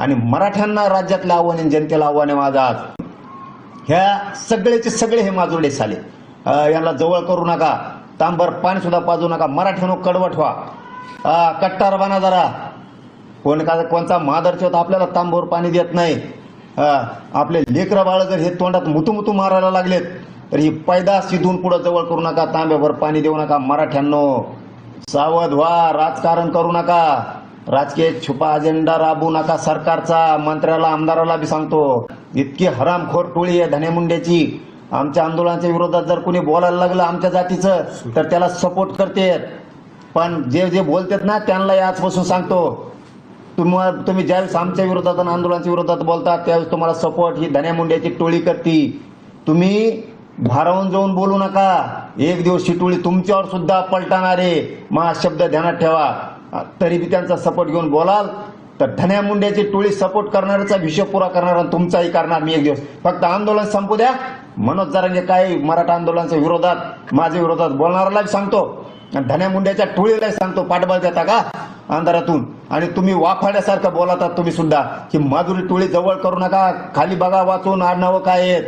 आणि मराठ्यांना राज्यातलं आव्हान आणि जनतेला आव्हान आहे माझं आज. ह्या सगळेचे सगळे हे माजुर्डे साले. यांना जवळ करू नका. तांबर पाणी सुद्धा पाजू नका. मराठ्यानो कडवट व्हा. कट्टार बना जरा. कोण का कोणचा मादरचे होता आपल्याला तांबूर पाणी देत नाही. आपले लेकरं बाळ जर हे तोंडात मुतू मुतू मारायला लागलेत तर ही पैदास इथून पुढं जवळ करू नका. तांब्यावर पाणी देऊ नका. मराठ्यांनो सावध व्हा. राजकारण करू नका. राजकीय छुपा अजेंडा राबवू नका सरकारचा. मंत्र्याला आमदाराला बी सांगतो इतकी हरामखोर टोळी आहे धनेमुंड्याची आमच्या आंदोलनाच्या विरोधात जर कोणी बोलायला लागलं आमच्या जातीचं तर त्याला सपोर्ट करते. पण जे जे बोलतात ना त्यांना आजपासून सांगतो तुम्हाला तुम्ही ज्यावेळेस आमच्या विरोधात आणि आंदोलनाच्या विरोधात बोलता त्यावेळेस तुम्हाला सपोर्ट ही धन्यामुंड्याची टोळी करती. तुम्ही भारावून जाऊन बोलू नका. एक दिवस ही टोळी तुमच्यावर सुद्धा पलटणारे. मग शब्द ध्यानात ठेवा. तरी बी त्यांचा सपोर्ट घेऊन बोलाल. तर धन्या मुंड्याची टोळी सपोर्ट करणाऱ्याचा हिशोब पुरा करणार आणि तुमचाही करणार मी एक दिवस. फक्त आंदोलन संपू द्या. मनोज जरांगे काय मराठा आंदोलनाच्या विरोधात माझ्या विरोधात बोलणाऱ्यालाही सांगतो. आणि धन्या मुंड्याच्या टोळीला सांगतो पाठबळ देता का? अंधारातून. आणि तुम्ही वाफाड्यासारखं बोलतात तुम्ही सुद्धा की माधुरी टोळी जवळ करू नका. खाली बघा वाचून आडनावं काय